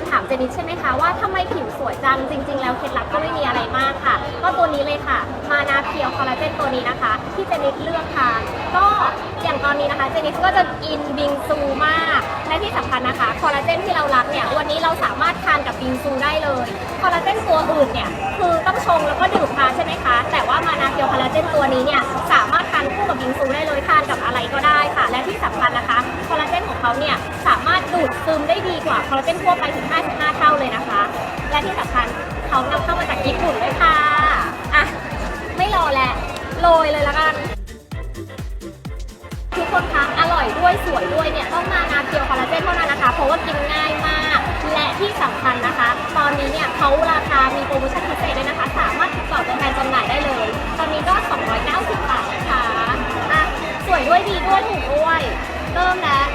นถามเจนิสใช่ไหมคะว่าทำไมผิวสวยจังจริง ๆ แล้วเคล็ดลับก็ไม่มีอะไรมากค่ะ ก็ตัวนี้เลยค่ะมานาเพียวคอลลาเจนตัวนี้นะคะ ที่เจนิสเลือกทานก็อย่างตอนนี้นะคะเจนิสก็จะอินบิงซูมาก และที่สำคัญนะคะคอลลาเจนที่เรารักเนี่ยวันนี้เราสามารถทานกับบิงซูได้เลยคอลลาเจนตัวอื่นเนี่ยคือต้องชงแล้วก็ดื่มทานใช่ไหมคะ แต่ว่ามานาเพียวคอลลาเจนตัวนี้เนี่ยสามารถทานคู่กับบิงซูได้เลยทานกับอะไรก็ได้ค่ะ และที่สำคัญนะคะคอลลาเจนของเขาเนี่ยสา ดูดซึมได้ดีกว่าคอลลาเจนทั่วไปถึง 55 เท่าเลยนะคะ และที่สำคัญเขานำเข้ามาจากญี่ปุ่นด้วยค่ะ อะ ไม่รอแล้วโรยเลยละกัน ทุกคนคะอร่อยด้วยสวยด้วยเนี่ย ต้องมานาเพียวคอลลาเจนเท่านั้นนะคะ เพราะว่ากินง่ายมาก และที่สำคัญนะคะ ตอนนี้เนี่ยเขาราคามีโปรโมชั่นพิเศษด้วยนะคะ สามารถติดต่อตัวแทนจำหน่ายได้เลย ตอนนี้ก็ 290 บาทนะคะ อะ สวยด้วยดีด้วยถูกด้วยเริ่มแล้ว